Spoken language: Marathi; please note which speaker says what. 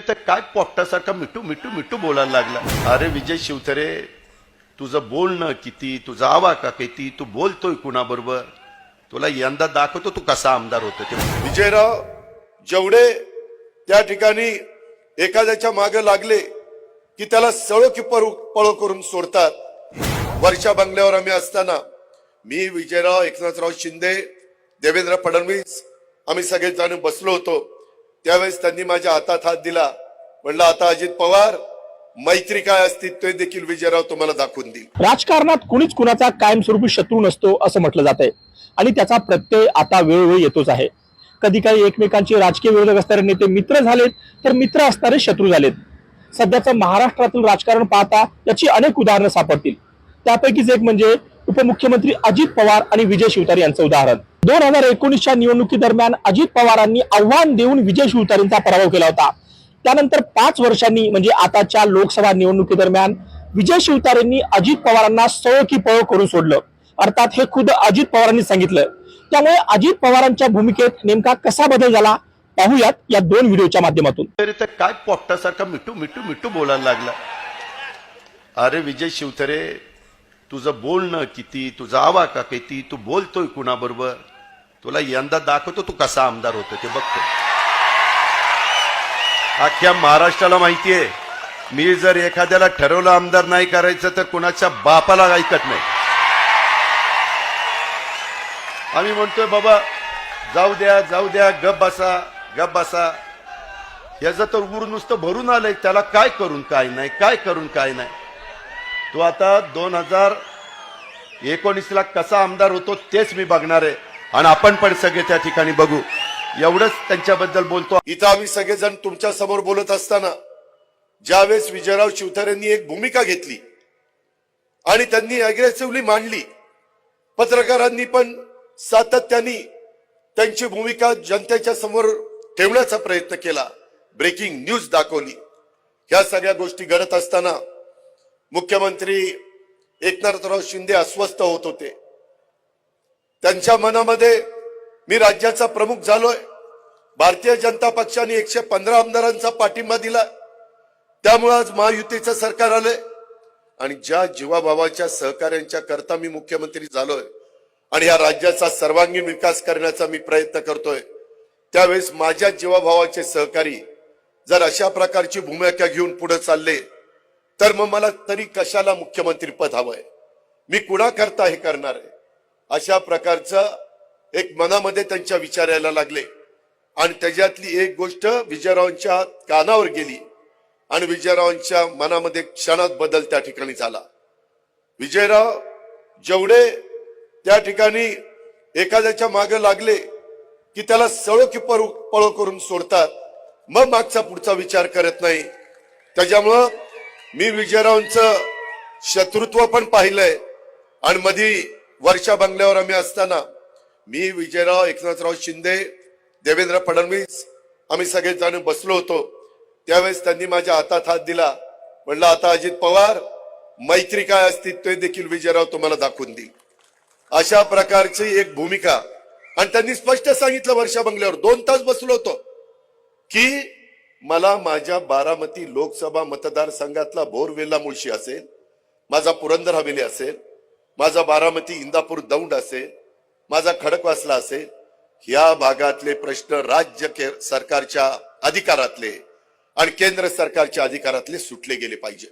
Speaker 1: तर काय पोपटासारखा मिठू मिठू मिठू बोलायला लागला. अरे विजय शिवथरे तुझं बोलणं किती तुझा आवाका किती तू बोलतोय कुणाबरोबर? तुला यंदा दाखवतो तू कसा आमदार होतो ते.
Speaker 2: विजयराव जेवढे त्या ठिकाणी एखाद्याच्या मागे लागले की त्याला सळो की पळो पळो करून सोडतात. वर्षा बंगल्यावर आम्ही असताना मी विजयराव एकनाथराव शिंदे देवेंद्र फडणवीस आम्ही सगळेजण बसलो होतो. त्यावेळेस त्यांनी माझ्या हातात हात दिला. म्हणलं आता अजित पवार मैत्री काय अस्तित्व ते देखील विजयराव तुम्हाला दाखवून देईल.
Speaker 3: राजकारणात कुणीच कुणाचा कायमस्वरूपी शत्रू नसतो असं म्हटलं जात आहे आणि त्याचा प्रत्यय आता वेळोवेळी येतोच आहे. कधी काही एकमेकांचे राजकीय विरोधक असणारे नेते मित्र झालेत तर मित्र असणारे शत्रू झालेत. सध्याचं महाराष्ट्रातील राजकारण पाहता याची अनेक उदाहरणं सापडतील. त्यापैकीच एक म्हणजे उपमुख्यमंत्री अजित पवार आणि विजय शिवतारे यांचं उदाहरण. दोन हजार एकोणीसच्या निवडणुकीदरम्यान अजित पवारांनी आव्हान देऊन विजय शिवतारेंचा पराभव केला होता. त्यानंतर पाच वर्षांनी म्हणजे आताच्या लोकसभा निवडणुकीदरम्यान विजय शिवतारेंनी अजित पवारांना सळ की पळ करून सोडलं. अर्थात हे खुद अजित पवारांनी सांगितलं. त्यामुळे अजित पवारांच्या भूमिकेत नेमका कसा बदल झाला पाहूयात या दोन व्हिडिओच्या माध्यमातून.
Speaker 1: तरी तर काय पोपटासारखा मिठू मिठू मिठू बोलायला लागला. अरे विजय शिवतरे तुझं बोलणं किती तुझा आवाका किती तू बोलतोय कुणाबरोबर? तुला यंदा दाखवतो तू कसा आमदार होतो ते बघतो. अख्ख्या महाराष्ट्राला माहितीये मी जर एखाद्याला ठरवलं आमदार नाही करायचं तर कुणाच्या बापाला ऐकत नाही. आम्ही म्हणतोय बाबा जाऊ द्या जाऊ द्या गप बसा गप बसा. याचं तर उर नुसतं भरून आलंय त्याला काय करून काय नाही काय करून काय नाही. तो आता दोन हजार एकोणीसला कसा आमदार होतो तेच मी बघणार आहे. आणि आपण पण सगळे त्या ठिकाणी बघू. एवढंच त्यांच्याबद्दल बोलतो.
Speaker 2: इथं आम्ही सगळेजण तुमच्यासमोर बोलत असताना ज्यावेळेस विजयराव शिवतारेंनी एक भूमिका घेतली आणि त्यांनी अग्रेसिव्हली मांडली पत्रकारांनी पण सातत्याने त्यांची भूमिका जनतेच्या समोर ठेवण्याचा प्रयत्न केला. ब्रेकिंग न्यूज दाखवली. ह्या सगळ्या गोष्टी घडत असताना मुख्यमंत्री एकनाथराव शिंदे अस्वस्थ होत होते. त्यांच्या मनामध्ये मी राज्याचा प्रमुख झालोय. भारतीय जनता पक्षाने एकशे पंधरा आमदारांचा पाठिंबा दिला. त्यामुळे आज महायुतीचं सरकार आलंय. आणि ज्या जीवाभावाच्या सहकार्यांच्या करता मी मुख्यमंत्री झालोय आणि या राज्याचा सर्वांगीण विकास करण्याचा मी प्रयत्न करतोय त्यावेळेस माझ्या जीवाभावाचे सहकारी जर अशा प्रकारची भूमिका घेऊन पुढे चालले तर मग मला तरी कशाला मुख्यमंत्री पद हवंय? मी कुणा करता हे करणार आहे? अशा प्रकारचं एक मनामध्ये त्यांच्या विचार यायला लागले. आणि त्याच्यातली एक गोष्ट विजयरावांच्या कानावर गेली. आणि विजयरावांच्या मनामध्ये क्षणात बदल त्या ठिकाणी झाला. विजयराव जेवढे त्या ठिकाणी एखाद्याच्या मागे लागले की त्याला सळो की पळो पळो करून सोडतात. मग मागचा पुढचा विचार करत नाही. त्याच्यामुळं मी विजयरावांचं शत्रुत्व पण पाहिलंय. आणि मधी वर्षा बंगल्यावर आम्ही असताना मी विजयराव एकनाथराव शिंदे देवेंद्र फडणवीस आम्ही सगळेजण बसलो होतो. त्यावेळेस त्यांनी माझ्या हातात हात दिला. म्हणलं आता अजित पवार मैत्री काय असतील ते देखील विजयराव तुम्हाला दाखवून देईल. अशा प्रकारची एक भूमिका. आणि त्यांनी स्पष्ट सांगितलं वर्षा बंगल्यावर. दोन तास बसलो होतो की मला माझ्या बारामती लोकसभा मतदारसंघातला भोरवेल्ला मुळशी असेल माझा पुरंदर हवेली असेल माझा बारामती इंदापूर दौंड असेल माझा खडकवासला असेल या भागातले प्रश्न राज्य के- सरकारच्या अधिकारातले आणि केंद्र सरकारच्या अधिकारातले सुटले गेले पाहिजे.